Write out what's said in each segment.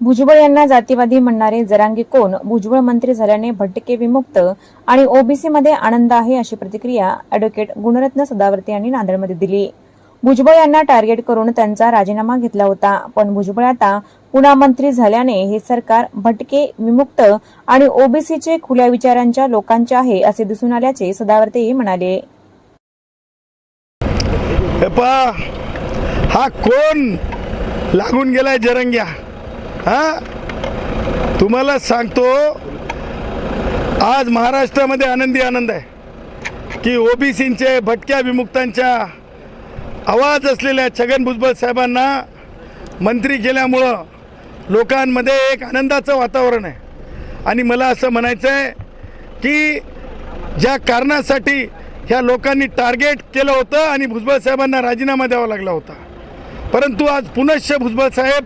भुजबळ यांना जातीवादी म्हणणारे जरांगी कोण? भुजबळ मंत्री झाल्याने भटके विमुक्त आणि ओबीसी मध्ये आनंद आहे अशी प्रतिक्रिया अॅडव्होकेट गुणरत्न सदावर्ते यांनी नांदेडमध्ये दिली. भुजबळ यांना टार्गेट करून त्यांचा राजीनामा घेतला होता. पण भुजबळ आता पुन्हा मंत्री झाल्याने हे सरकार भटके विमुक्त आणि ओबीसीचे खुल्या विचारांच्या लोकांचे आहे असे दिसून आल्याचे सदावर्तेही म्हणाले. हा कोण लागून गेलाय जरंग्या? हा? तुम्हाला सांगतो आज महाराष्ट्रामध्ये आनंदी आनंद आहे. की ओबीसींचे भटक्या विमुक्तांच्या आवाज असलेल्या छगन भुजबळ साहेबांना मंत्री केल्यामुळं लोकांमध्ये एक आनंदाचं वातावरण आहे. आणि मला असं म्हणायचं आहे की ज्या कारणासाठी ह्या लोकांनी टार्गेट केलं होतं आणि भुजबळ साहेबांना राजीनामा द्यावा लागला होता. परंतु आज पुनश्च भुजबळ साहेब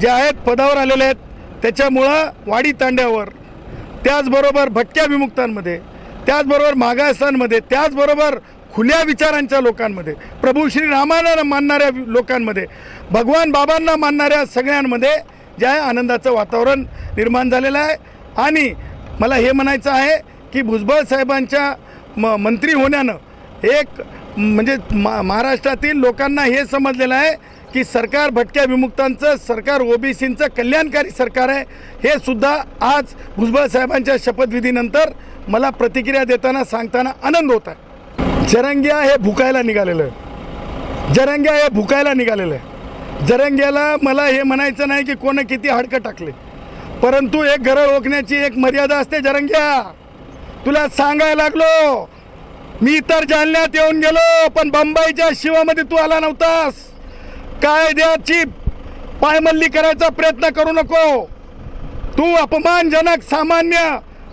जे आहेत पदावर आलेले आहेत त्याच्यामुळं वाडी तांड्यावर त्याचबरोबर भटक्या विमुक्तांमध्ये त्याचबरोबर मागासांमध्ये त्याचबरोबर खुल्या विचारांच्या लोकांमध्ये प्रभू श्री रामाला मानणाऱ्या लोकांमध्ये भगवान बाबांना मानणाऱ्या सगळ्यांमध्ये जे आहे आनंदाचं वातावरण निर्माण झालेलं आहे. आणि मला हे म्हणायचं आहे की भुजबळ साहेबांच्या म मंत्री होण्यानं एक म्हणजे मा महाराष्ट्रातील लोकांना हे समजलेलं आहे की सरकार भटक्या विमुक्तांचं सरकार ओबीसींचं कल्याणकारी सरकार आहे हे सुद्धा आज भुजबळ साहेबांच्या शपथविधीनंतर मला प्रतिक्रिया देताना सांगताना आनंद होत आहे. जरंग्या हे भुकायला निघालेलं आहे. जरंग्या हे भुकायला निघालेलं आहे. जरंग्याला मला हे म्हणायचं नाही की कोणं किती हाडकं टाकले. परंतु एक घरं ओळखण्याची एक मर्यादा असते जरंग्या. तुला सांगायला लागलो मी तर जालन्यात येऊन गेलो पण बंबईच्या शिवामध्ये तू आला नव्हतास. कायद्याची पायमल्ली करायचा प्रयत्न करू नको. तू अपमानजनक सामान्य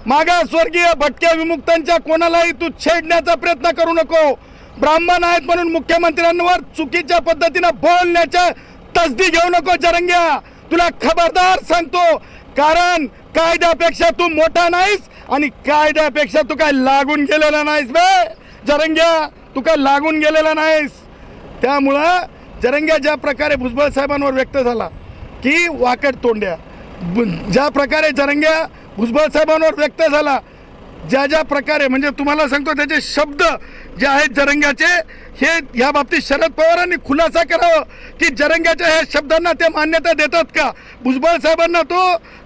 मागासवर्गीय भटक्या विमुक्तांच्या कोणालाही तू छेडण्याचा प्रयत्न करू नको. ब्राह्मण आहेत म्हणून मुख्यमंत्र्यांवर चुकीच्या पद्धतीनं बोलण्याच्या तसदी घेऊ नको जरंग्या. तुला खबरदार सांगतो कारण कायद्यापेक्षा तू मोठा नाहीस आणि कायद्यापेक्षा तू काय लागून गेलेला नाहीस बे. जरंग्या तू काय लागून गेलेला नाहीस. त्यामुळं जरंग्या ज्या प्रकारे भुजबळ साहेबांवर व्यक्त झाला की वाकड तोंड्या. ज्या प्रकारे जरंग्या भुजबळ साहेबांवर व्यक्त झाला ज्या ज्या प्रकारे म्हणजे तुम्हाला सांगतो त्याचे शब्द जे आहेत जरंग्याचे हे या बाबतीत शरद पवारांनी खुलासा करावं की जरंग्याच्या ह्या शब्दांना ते मान्यता देतात का? भुजबळ साहेबांना तो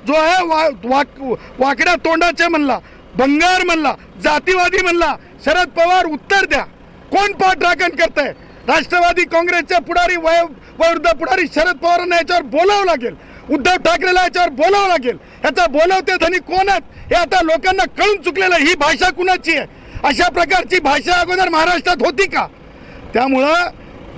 जो आहे वा वाक वाकड्या तोंडाचे म्हणला भंगार म्हणला जातीवादी म्हणला शरद पवार उत्तर द्या. कोण पाठराखण करतंय? राष्ट्रवादी काँग्रेसचे पुढारी वय वयोवृद्ध पुढारी शरद पवारांना याच्यावर बोलावं लागेल. उद्धव ठाकरेला याच्यावर बोलावं लागेल. याचा बोलवते धनी कोण आहेत? हे आता लोकांना कळून चुकलेलं आहे. ही भाषा कुणाची आहे? अशा प्रकारची भाषा अगोदर महाराष्ट्रात होती का? त्यामुळं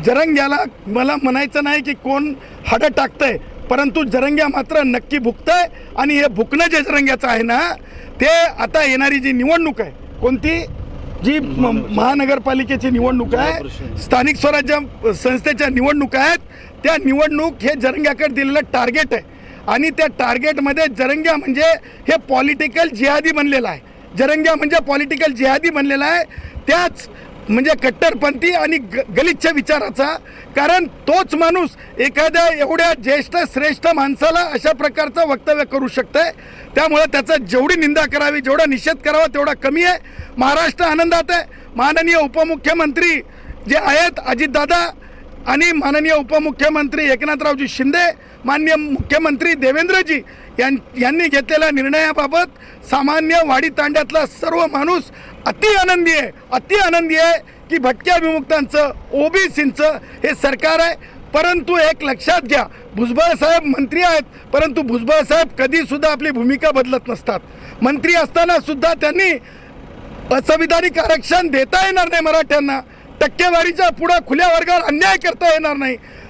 जरंग्याला मला म्हणायचं नाही की कोण हाडं टाकतंय परंतु जरंग्या मात्र नक्की भुकतंय आणि हे भुकणं जे जरंग्याचं आहे ना ते आता येणारी जी निवडणूक आहे कोणती? जी म- महानगरपालिकेची निवडणूक आहे स्थानिक स्वराज्य संस्थेच्या निवडणुका आहेत त्या निवडणूक हे जरंग्याकडे दिलेलं टार्गेट आहे. आणि त्या टार्गेटमध्ये जरंग्या म्हणजे हे पॉलिटिकल जिहादी बनलेलं आहे. जरंग्या म्हणजे पॉलिटिकल जिहादी बनलेला आहे. त्याच म्हणजे कट्टरपंथी आणि ग गलिच्छ विचाराचा. कारण तोच माणूस एखाद्या एवढ्या ज्येष्ठ श्रेष्ठ माणसाला अशा प्रकारचं वक्तव्य करू शकतंय. त्यामुळे त्याचं जेवढी निंदा करावी जेवढा निषेध करावा तेवढा कमी आहे. महाराष्ट्र आनंदात आहे. माननीय उपमुख्यमंत्री जे आहेत अजितदादा आणि माननीय उपमुख्यमंत्री एकनाथरावजी शिंदे मान्य मुख्यमंत्री देवेंद्रजी यां यांनी घेतलेल्या निर्णयाबाबत सामान्य वाडी तांड्यातला सर्व माणूस अति आनंदी आहे अति आनंदी आहे की भटक्या विमुक्तांचं ओबीसींचं हे सरकार आहे. परंतु एक लक्षात घ्या भुजबळ साहेब मंत्री आहेत परंतु भुजबळ साहेब कधीसुद्धा आपली भूमिका बदलत नसतात. मंत्री असताना सुद्धा त्यांनी असंविधानिक आरक्षण देता येणार नाही मराठ्यांना. टक्केवारीच्या पुढं खुल्या वर्गावर अन्याय करता येणार नाही.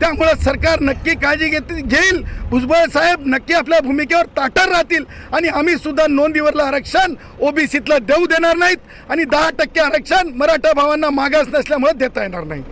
त्यामुळं सरकार नक्की काळजी घेत घेईल. भुजबळ साहेब नक्की आपल्या भूमिकेवर ताटर राहतील. आणि आम्ही सुद्धा नोंदीवरलं आरक्षण ओबीसीतलं देऊ देणार नाहीत. आणि दहा टक्के आरक्षण मराठा भावांना मागास नसल्यामुळे देता येणार नाही.